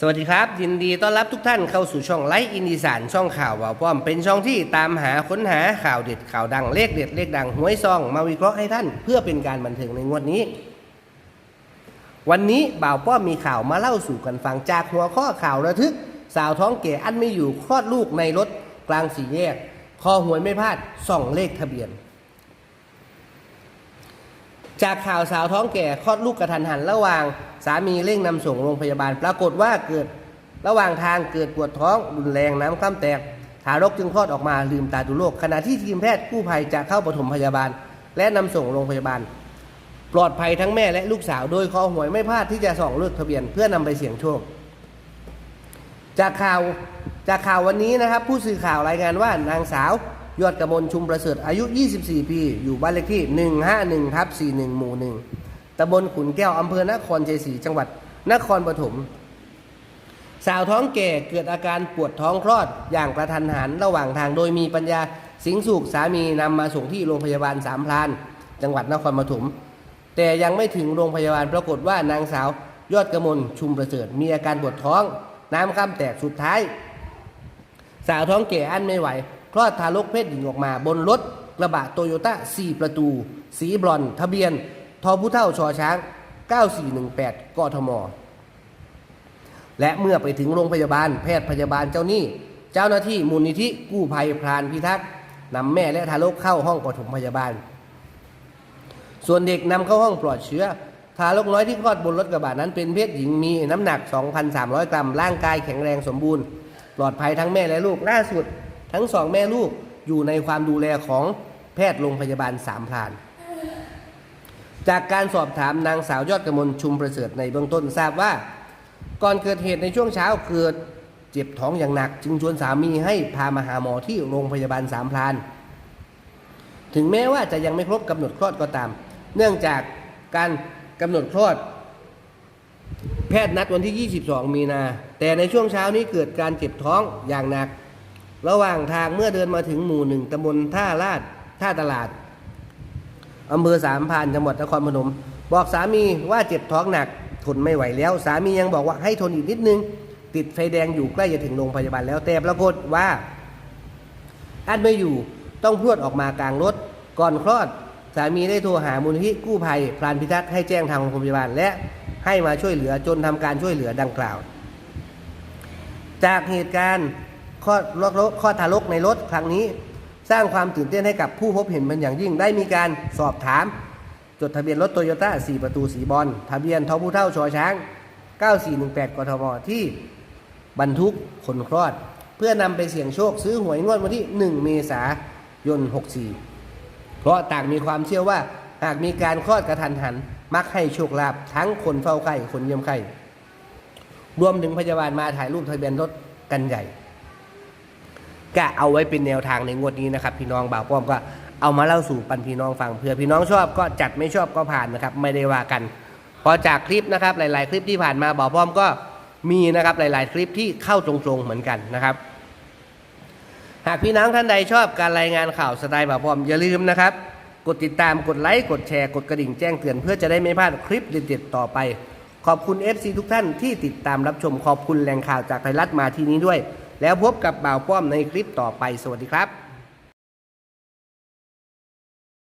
สวัสดีครับ ยินดีต้อนรับทุกท่านเข้าสู่ช่องไลฟ์อินดีสานช่องข่าวว่าวป้อมเป็นช่องที่ตามหาค้นหาข่าวเด็ดข่าวดังเลขเด็ดเลขดังหวยซอง มาวิเคราะห์ให้ท่าน เพื่อเป็นการบันเทิงในงวดนี้ วันนี้บ่าวป้อมมีข่าวมาเล่าสู่กันฟังจากหัวข้อข่าวระทึก สาวท้องแก่อันไม่อยู่คลอดลูกในรถกลางสี่แยก คอหวยไม่พลาดส่องเลขทะเบียน จากข่าวสาวท้องแก่คลอดลูกกระทันหัน ระหว่างสามีเร่งนำส่งโรงพยาบาล ปรากฏว่าเกิดระหว่างทางเกิดปวดท้องรุนแรงน้ำคร่ำแตกทารกจึงคลอดออกมาลืมตาดูโลก ขณะที่ทีมแพทย์กู้ภัยจะเข้าปฐมพยาบาล และนำส่งโรงพยาบาล ปลอดภัยทั้งแม่และลูกสาวโดยคอหวยไม่พลาดที่จะส่องเลขทะเบียนเพื่อนำไปเสี่ยงโชคจากข่าวจากข่าววันนี้นะครับ ผู้สื่อข่าวรายงานว่านางสาว ยอดกมลชุมประเสริฐอายุ 24 ปี อยู่บ้านเลขที่ 151ทับ41 หมู่ 1ตำบลขุนแก้วอำเภอนครชัยศรีจังหวัดนครปฐมสาวท้องแก่เกิดอาการปวดท้องคลอดอย่างกระทันหันระหว่างทางโดยมีปัญญาสิงห์สุขสามีนำมาส่งที่โรงพยาบาลสามพราน จังหวัดนครปฐมแต่ยังไม่ถึงโรงพยาบาลปรากฏว่านางสาวยอดกมลชุมประเสริฐมีอาการปวดท้อง น้ำข้ามแตกสุดท้าย สาวท้องแก่อั้นไม่ไหวคลอดทารกเพศหญิงออกมา บนรถกระบะโตโยต้า 4 ประตู สีบรอนทะเบียนทอผู้เท่าชอช้าง 9418 กทม และเมื่อไปถึงโรงพยาบาลแพทย์พยาบาลเจ้าหนี้ เจ้าหน้าที่มูลนิธิกู้ภัยพรานพิทักษ์นำแม่และทารกเข้าห้องปฐมพยาบาล ส่วนเด็กนำเข้าห้องปลอดเชื้อทารกน้อยที่คลอดบนรถกระบะนั้นเป็นเพศหญิงมีน้ำหนัก 2,300 กรัม ร่างกายแข็งแรงสมบูรณ์ ปลอดภัยทั้งแม่และลูกล่าสุด ทั้งสองแม่ลูกอยู่ในความดูแลของแพทย์โรงพยาบาลสามพราน จากการสอบถามนางสาวยอดกมลชุมประเสริฐในเบื้องต้นทราบว่า ก่อนเกิดเหตุในช่วงเช้าเกิดเจ็บท้องอย่างหนัก จึงชวนสามีให้พามาหาหมอที่โรงพยาบาลสามพราน ถึงแม้ว่าจะยังไม่ครบกำหนดคลอดก็ตาม เนื่องจากการกำหนดคลอด แพทย์นัดวันที่ 22 มีนา แต่ในช่วงเช้านี้เกิดการเจ็บท้องอย่างหนัก ระหว่างทางเมื่อเดินมาถึงหมู่หนึ่งตำบลท่าลาดท่าตลาดอำเภอสามพานจังหวัดนครพนม บอกสามีว่าเจ็บท้องหนักทนไม่ไหวแล้ว สามียังบอกว่าให้ทนอีกนิดนึง ติดไฟแดงอยู่ใกล้จะถึงโรงพยาบาลแล้วแต่ปรากฏว่าอันไม่อยู่ต้องพรวดออกมากลางรถ ก่อนคลอด สามีได้โทรหามูลนิธิกู้ภัยพรานพิทักษ์ให้แจ้งทางโรงพยาบาลและให้มาช่วยเหลือจนทำการช่วยเหลือดังกล่าว จากเหตุการณ์ คลอดรถคลอดทารกในรถครั้งนี้ สร้างความตื่นเต้นให้กับผู้พบเห็นเป็นอย่างยิ่ง ได้มีการสอบถาม จดทะเบียนรถโตโยต้า4ประตูสีบอลทะเบียนทอผู้เท่าชอช้าง 9418 กทมที่บรรทุกขนคลอด เพื่อนำไปเสี่ยงโชคซื้อหวยงวดวันที่ 1 เมษายน 64 เพราะต่างมีความเชื่อว่าหากมีการคลอดกระทันหัน มักให้โชคลาภทั้งคนเฝ้าไข่คนเยี่ยมไข่รวมถึงพยาบาลมาถ่ายรูปทะเบียนรถกันใหญ่ ก็เอาไว้เป็นแนวทางในงวดนี้นะครับพี่น้องบ่าวป้อมก็เอามาเล่าสู่ปันพี่น้องฟังเผื่อพี่น้องชอบก็จัดไม่ชอบก็ผ่านนะครับไม่ได้ว่ากัน พอจากคลิปนะครับหลาย ๆ คลิปที่ผ่านมาบ่าวป้อมก็มีนะครับหลาย ๆ คลิปที่เข้าตรงๆเหมือนกันนะครับ หากพี่น้องท่านใดชอบการรายงานข่าวสไตล์บ่าวป้อมอย่าลืมนะครับกดติดตามกดไลค์กดแชร์กดกระดิ่งแจ้งเตือนเพื่อจะได้ไม่พลาดคลิปเด็ดๆต่อไป ขอบคุณ FC ทุกท่านที่ติดตามรับชมขอบคุณแหล่งข่าวจากไทยรัฐมาที่นี้ด้วย แล้วพบกับบ่าวป้อมในคลิปต่อไปสวัสดีครับ